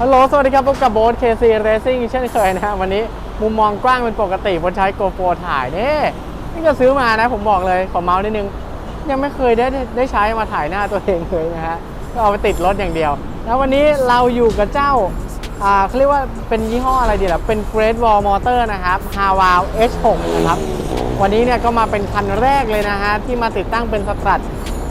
ฮัลโหล สวัสดีครับ พบกับโบ๊ท KC Racing เช่นเคยนะฮะ วันนี้มุมมองกว้างเป็นปกติบนใช้ GoPro ถ่ายนี่นี่ก็ซื้อมานะ ผมบอกเลย ขอเมาส์นิดนึง ยังไม่เคยได้ได้ใช้มาถ่ายหน้าตัวเองเลยนะฮะ ก็เอาไปติดรถอย่างเดียว แล้ววันนี้เราอยู่กับเจ้า อ่าเขาเรียกว่าเป็นยี่ห้ออะไรดีล่ะ เป็น Great Wall Motor นะครับ h a w a l H6 นะครับ วันนี้เนี่ยก็มาเป็นคันแรกเลยนะฮะ ที่มาติดตั้งเป็นสตรัท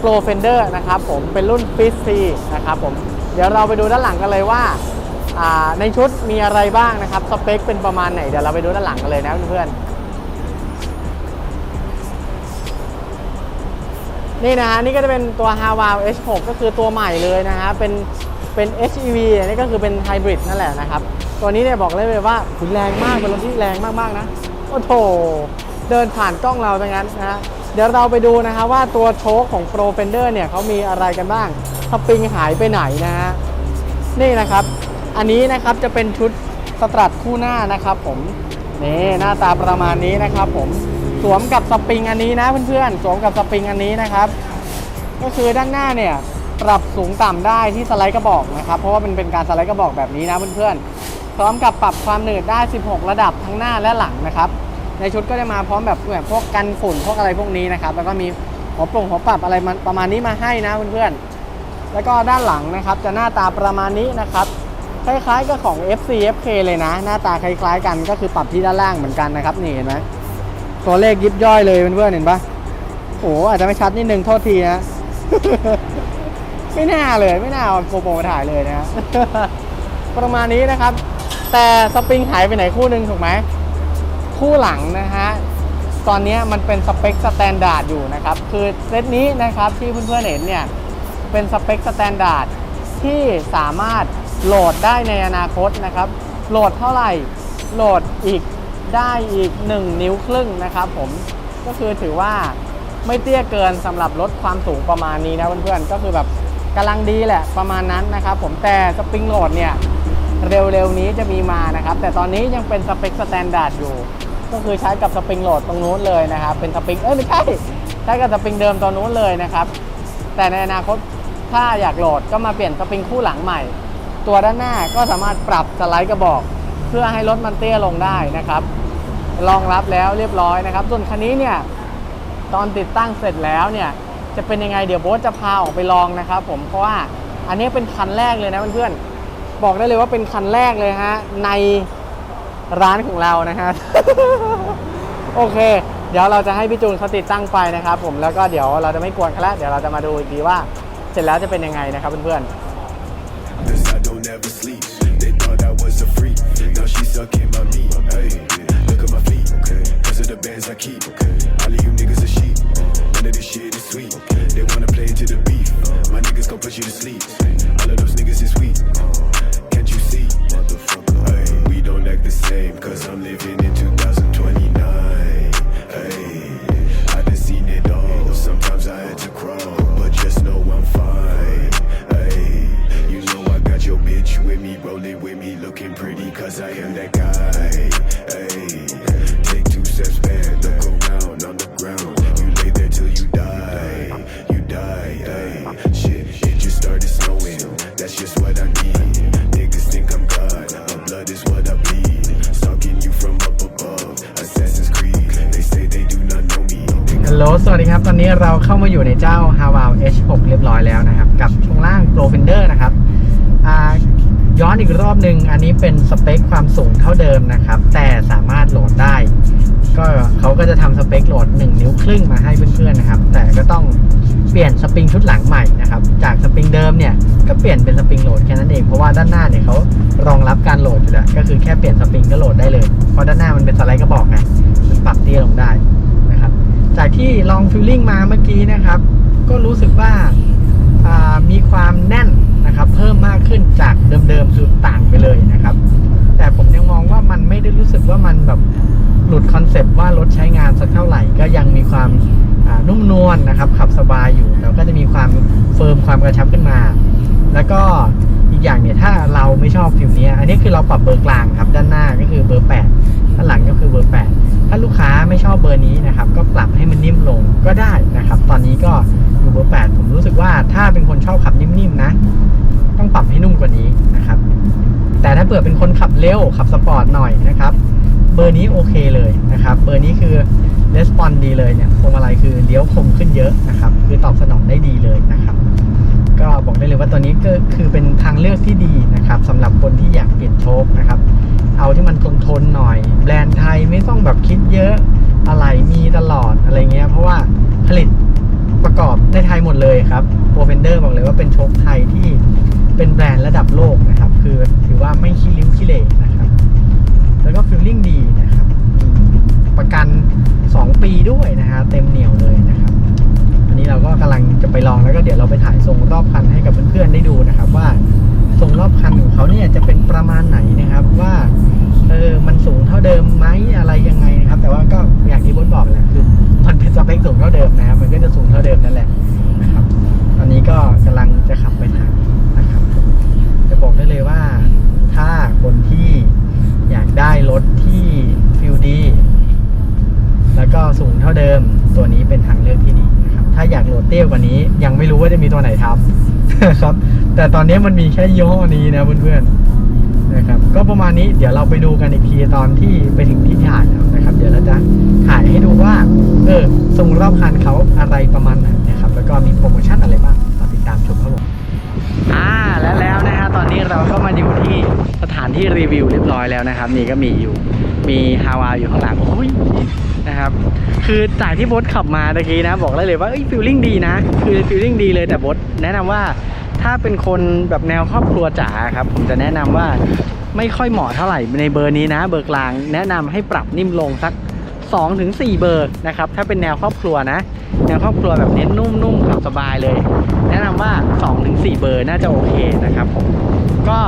Pro Fender นะครับผม เป็นรุ่น f i s C นะครับผม เดี๋ยวเราไปดูด้านหลังกันเลยว่าในชุดมีอะไรบ้างนะครับ สเปคเป็นประมาณไหน เดี๋ยวเราไปดูด้านหลังกันเลยนะเพื่อนๆนี่นะฮะนี่ก็จะเป็นตัว h a w a l H6 ก็คือตัวใหม่เลยนะฮะเป็นเป็น HEV นนี้ก็คือเป็นไฮบริดนั่นแหละนะครับ ตัวนี้เนี่ยบอกเลยว่าแรงมากเป็นรถที่แรงมากๆนะ โอ้โถเดินผ่านกล้องเราดังนั้นนะฮะ เดี๋ยวเราไปดูนะครับว่าตัวโชคของ Pro Fender เนี่ยเขามีอะไรกันบ้างสปริงหายไปไหนนะฮะนี่นะครับ อันนี้นะครับจะเป็นชุดสตรัทคู่หน้านะครับผมนี่หน้าตาประมาณนี้นะครับผมสวมกับสปริงอันนี้นะเพื่อนๆสวมกับสปริงอันนี้นะครับ ก็คือด้านหน้าเนี่ยปรับสูงต่ำได้ที่สไลด์กระบอกนะครับ เพราะว่ามันเป็นการสไลด์กระบอกแบบนี้นะเพื่อนๆพร้อมกับปรับความหนืดได้ 16 ระดับทั้งหน้าและหลังนะครับ ในชุดก็จะมาพร้อมแบบแบบพวกกันฝุ่นพวกอะไรพวกนี้นะครับ แล้วก็มีหัวปรุงหัวปรับอะไรมันประมาณนี้มาให้นะเพื่อนๆ แล้วก็ด้านหลังนะครับจะหน้าตาประมาณนี้นะครับคล้ายๆกับของ FC FK เลยนะ หน้าตาคล้ายๆกันก็คือปรับที่ด้านล่างเหมือนกันนะครับนี่เห็นไหมตัวเลขยิบย่อยเลยเพื่อนๆเห็นปะโอ้อาจจะไม่ชัดนิดนึงโทษทีนะไม่น่าเลยไม่น่าเอาโกโปรถ่ายเลยนะฮะประมาณนี้นะครับ แต่สปริงหายไปไหนคู่หนึ่งถูกไหม คู่หลังนะฮะตอนนี้มันเป็นสเปคสแตนดาร์ดอยู่นะครับ คือเซตนี้นะครับที่เพื่อนๆเห็นเนี่ย เป็นสเปคสแตนดาร์ดที่สามารถโหลดได้ในอนาคตนะครับ โหลดเท่าไหร่โหลดอีกได้อีก 1 นิ้วครึ่งนะครับผมก็คือถือว่าไม่เตี้ยเกินสำหรับรถความสูงประมาณนี้นะเพื่อนๆก็คือแบบกำลังดีแหละประมาณนั้นนะครับผมแต่สปริงโหลดเนี่ยเร็วๆนี้จะมีมานะครับ แต่ตอนนี้ยังเป็นสเปคสแตนดาร์ดอยู่ ก็คือใช้กับสปริงโหลดตรงนู้นเลยนะครับ เป็นสปริงเอ้ยไม่ใช่ใช้กับสปริงเดิมตรงนู้นเลยนะครับ แต่ในอนาคตถ้าอยากโหลดก็มาเปลี่ยนสปริงคู่หลังใหม่ ตัวด้านหน้าก็สามารถปรับสไลด์กระบอก เพื่อให้รถมันเตี้ยลงได้นะครับรองรับแล้วเรียบร้อยนะครับ ส่วนคันนี้เนี่ยตอนติดตั้งเสร็จแล้วเนี่ยจะเป็นยังไงเดี๋ยวโบ๊ทจะพาออกไปลองนะครับ ผมเพราะว่าอันนี้เป็นคันแรกเลยนะเพื่อนๆบอกได้เลยว่าเป็นคันแรกเลยฮะใน ร้านของเรานะฮะ โอเค เดี๋ยวเราจะให้พี่จูนเขาติดตั้งไฟนะครับ ผมแล้วก็เดี๋ยวเราจะไม่กวนเขาแล้วเดี๋ยวเราจะมาดูอีกทีว่า เสร็จแล้วจะเป็นยังไงนะครับเพื่อนๆ They wanna play to the beef. My niggas gon' put you to sleep. Me, rolling with me, looking pretty, cause I am that guy. Hey, take two steps back, look around on the ground. You lay there till you die, you die. Hey, shit, it just started snowing. That's just what I need. Niggas think I'm God, my blood is what I bleed. Stalking you from up above, Assassin's Creed. They say they do not know me. ฮัลโหล สวัสดีครับ ตอนนี้เราเข้ามาอยู่ในเจ้า h a w a l H6 เรียบร้อยแล้วนะครับ กับช่วงล่าง Pro Fender นะครับ อ่า ย้อนอีกรอบหนึ่งอันนี้เป็นสเปคความสูงเท่าเดิมนะครับ แต่สามารถโหลดได้ ก็เขาก็จะทำสเปคโหลด 1 นิ้วครึ่งมาให้เพื่อนๆนะครับ แต่ก็ต้องเปลี่ยนสปริงชุดหลังใหม่นะครับ จากสปริงเดิมเนี่ยก็เปลี่ยนเป็นสปริงโหลดแค่นั้นเอง เพราะว่าด้านหน้าเนี่ยเขารองรับการโหลดอยู่แล้ว ก็คือแค่เปลี่ยนสปริงก็โหลดได้เลย เพราะด้านหน้ามันเป็นสไลด์กระบอกไงมันปรับเตี้ยลงได้นะครับ จากที่ลองฟิลลิ่งมาเมื่อกี้นะครับ ก็รู้สึกว่าอ่า มีความแน่นนะครับ เพิ่มมากขึ้นจากเดิมๆคือต่างไปเลยนะครับ แต่ผมยังมองว่ามันไม่ได้รู้สึกว่ามันแบบหลุดคอนเซปต์ว่ารถใช้งานสักเท่าไหร่ก็ยังมีความนุ่มนวลนะครับ ขับสบายอยู่แต่ก็จะมีความเฟิร์มความกระชับขึ้นมา แล้วก็อีกอย่างเนี่ยถ้าเราไม่ชอบฟิลนี้อันนี้คือเราปรับเบอร์กลางครับด้านหน้าก็คือเบอร์ 8 ด้านหลังก็คือเบอร์ 8 ถ้าลูกค้าไม่ชอบเบอร์นี้นะครับ ก็ปรับให้มันนิ่มลงก็ได้นะครับ ตอนนี้ก็ เบอร์8ผมรู้สึกว่าถ้าเป็นคนชอบขับนิ่มๆนะ ต้องปรับให้นุ่มกว่านี้นะครับ แต่ถ้าเปิดเป็นคนขับเร็วขับสปอร์ตหน่อยนะครับ เบอร์นี้โอเคเลยนะครับ เบอร์นี้คือレスปอนดีเลยเนี่ยพวงมาลัยคือเลี้ยวคมขึ้นเยอะนะครับ คือตอบสนองได้ดีเลยนะครับ ก็บอกได้เลยว่าตัวนี้ก็คือเป็นทางเลือกที่ดีนะครับสำหรับคนที่อยากเปลี่ยนโชคนะครับ เอาที่มันทนทนหน่อย แบรนด์ไทยไม่ต้องแบบคิดเยอะอะไรมีตลอดอะไรเงี้ย เพราะว่าผลิต ประกอบในไทยหมดเลยครับโปรเฟนเดอร์บอกเลยว่าเป็นโชคไทยที่เป็นแบรนด์ระดับโลกนะครับ คือถือว่าไม่ขี้ริ้วขี้เหร่นะครับ แล้วก็ฟิลลิ่งดีนะครับประกัน 2 ปีด้วยนะฮะเต็มเหนียวเลยนะครับ อันนี้เราก็กำลังจะไปลองแล้วก็เดี๋ยวเราไปถ่ายทรงรอบคันให้กับเพื่อนๆได้ดูนะครับ ว่าทรงรอบคันของเขาเนี่ยจะเป็นประมาณไหนนะครับว่าเออมันสูงเท่าเดิมาอยากโหลดเตี้ยกว่านี้ ยังไม่รู้ว่าจะมีตัวไหนทำครับ แต่ตอนนี้มันมีแค่ย่ห้อนี้นะเพื่อนๆนะครับ ก็ประมาณนี้เดี๋ยวเราไปดูกันอีกทีตอนที่ไปถึงที่ถ่ายนะครับ เดี๋ยวเราจะถ่ายให้ดูว่าเออทรงรอบคันเขาอะไรประมาณไหนนะครับ แล้วก็มีโปรโมชั่นอะไรบ้างมาติดตามชมครับผมอ่าแล้วแล้วนะฮะตอนนี้เราก็มาอยู่ที่สถานที่รีวิวเรียบร้อยแล้วนะครับ นี่ก็มีอยู่มีฮาวาอยู่ข้างหลังโอ้ย นะครับ คือจากที่บดขับมาตะกี้นะ บอกได้เลยว่าเอ้ยฟิลลิ่งดีนะ คือฟิลลิ่งดีเลยแต่บดแนะนำว่าถ้าเป็นคนแบบแนวครอบครัวจ๋าครับ ผมจะแนะนำว่าไม่ค่อยเหมาะเท่าไหร่ในเบอร์นี้นะ เบอร์กลาง แนะนำให้ปรับนิ่มลงสัก2-4ถึงเบอร์นะครับ ถ้าเป็นแนวครอบครัวนะ แนวครอบครัวแบบเน้นนุ่มๆขับสบายเลย แนะนำว่า2-4เบอร์น่าจะโอเคนะครับผมก็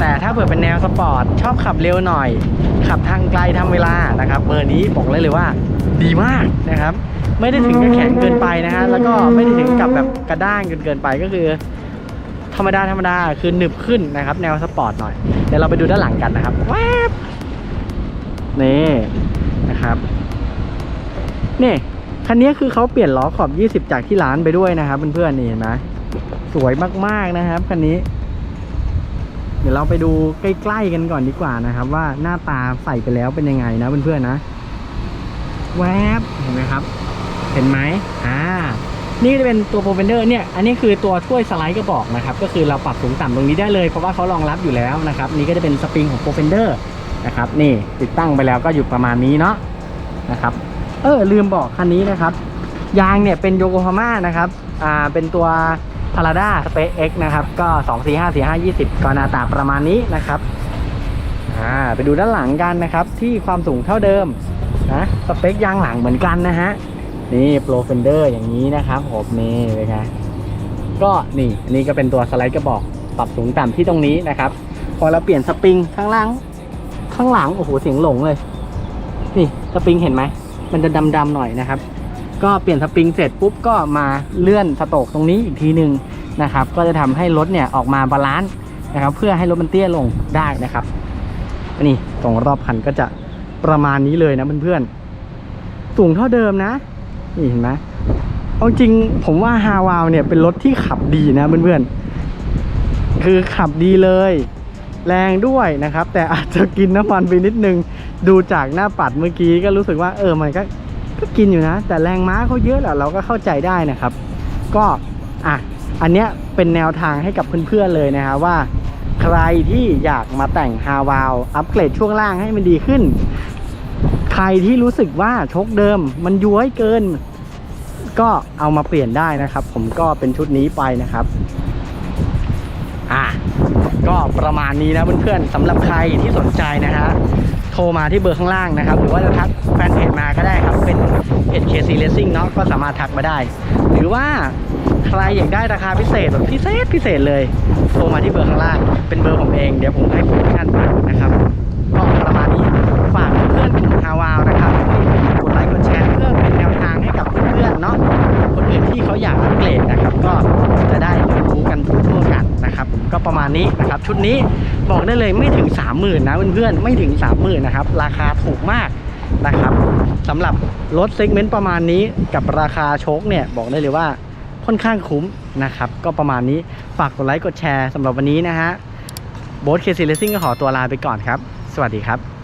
แต่ถ้าเผื่อเป็นแนวสปอร์ตชอบขับเร็วหน่อย ขับทางไกลทำเวลานะครับเบอร์นี้บอกเลยเลยว่าดีมากนะครับ ไม่ได้ถึงกับแข็งเกินไปนะฮะแล้วก็ไม่ได้ถึงกับแบบกระด้างจนเกินไปก็คือ ธรรมดาธรรมดาคือหนึบขึ้นนะครับ แนวสปอร์ตหน่อยเดี๋ยวเราไปดูด้านหลังกันนะครับแวบนี่นะครับนี่คันนี้คือเขาเปลี่ยนล้อขอบ 20 จากที่ร้านไปด้วยนะครับเพื่อนๆนี่เห็นไหมสวยมากๆนะครับคันนี้ ดี๋ยวเราไปดูใกล้ๆกันก่อนดีกว่านะครับ ว่าหน้าตาใส่ไปแล้วเป็นยังไงนะเพื่อนๆนะ แวบเห็นไหมครับ เห็นไหมอ่านี่จะเป็นตัวโปรเฟนเดอร์เนี่ย อันนี้คือตัวถ้วยสไลด์กระบอกนะครับ ก็คือเราปรับสูงต่ำตรงนี้ได้เลย เพราะว่าเขารองรับอยู่แล้วนะครับ นี่ก็จะเป็นสปริงของโปรเฟนเดอร์นะครับ นี่ติดตั้งไปแล้วก็อยู่ประมาณนี้เนาะนะครับ เออลืมบอกคันนี้นะครับ ยางเนี่ยเป็นโยโกฮาม่านะครับ อ่า เป็นตัว พาราด้าสเปซเอ็กนะครับ ก็2 4 5 4 5 20ก็หน้าตาประมาณนี้นะครับอ่าไปดูด้านหลังกันนะครับ ที่ความสูงเท่าเดิมนะสเปคยางหลังเหมือนกันนะฮะนี่โปรเฟนเดอร์อย่างนี้นะครับผมนี่เลยครับก็นี่อันนี้ก็เป็นตัวสไลด์กระบอกปรับสูงต่ำที่ตรงนี้นะครับ พอเราเปลี่ยนสปริงข้างล่าง ข้างหลังโอ้โหเสียงหลงเลย นี่สปริงเห็นไหมมันจะดำๆหน่อยนะครับ ก็เปลี่ยนสปริงเสร็จปุ๊บก็มาเลื่อนสโตกตรงนี้อีกทีหนึ่งนะครับ ก็จะทำให้รถเนี่ยออกมาบาลานซ์นะครับ เพื่อให้รถมันเตี้ยลงได้นะครับนนี่ตรงรอบคันก็จะประมาณนี้เลยนะเพื่อนๆสูงเท่าเดิมนะนี่เห็นไหมเอาจริงผมว่าฮาวาวเนี่ยเป็นรถที่ขับดีนะเพื่อนๆคือขับดีเลย แรงด้วยนะครับ แต่อาจจะกินน้ำมันไปนิดนึง ดูจากหน้าปัดเมื่อกี้ก็รู้สึกว่าเออมันก็ ก็กินอยู่นะ แต่แรงม้าเขาเยอะแหละเราก็เข้าใจได้นะครับ ก็อะอันเนี้ยเป็นแนวทางให้กับเพื่อนๆเลยนะฮะว่า ใครที่อยากมาแต่งฮาวาวอัปเกรดช่วงล่างให้มันดีขึ้น ใครที่รู้สึกว่าชกเดิมมันย้วยเกิน ก็เอามาเปลี่ยนได้นะครับ ผมก็เป็นชุดนี้ไปนะครับอะก็ประมาณนี้นะเพื่อนๆสำหรับใครที่สนใจนะฮะ ทรมาที่เบอร์ข้างล่างนะครับ หรือว่าจะทักแฟนเพจมาก็ได้ครับ เป็นเพจ KC Racing เนาะก็สามารถทักมาได้ หรือว่าใครอยากได้ราคาพิเศษแบบพิเศษพิเศษเลยโทรมาที่เบอร์ข้างล่าง เป็นเบอร์ผมเองเดี๋ยวผมให้โปรโมชั่นไปนะครับก็ประมาณนี้ฝากเพื่อนกลุ่มฮาวาวนะครับกดไลค์กดแชร์เพื่อเป็นแนวทางให้กับเพื่อนๆเนาะคนอื่นที่เขาอยากอัปเกรดนะครับ ก็จะได้รู้กันทั่วกันนะครับ ก็ประมาณนี้นะครับ ชุดนี้ บอกได้เลยไม่ถึง 30,000นะเพื่อนๆไม่ถึง 30,000นะครับราคาถูกมากนะครับสำหรับรถเซกเมนต์ประมาณนี้กับราคาโชคเนี่ยบอกได้เลยว่าค่อนข้างคุ้มนะครับก็ประมาณนี้ฝากกดไลค์กดแชร์สำหรับวันนี้นะฮะโบ๊ทเคซีเลซิ่งก็ขอตัวลาไปก่อนครับ สวัสดีครับ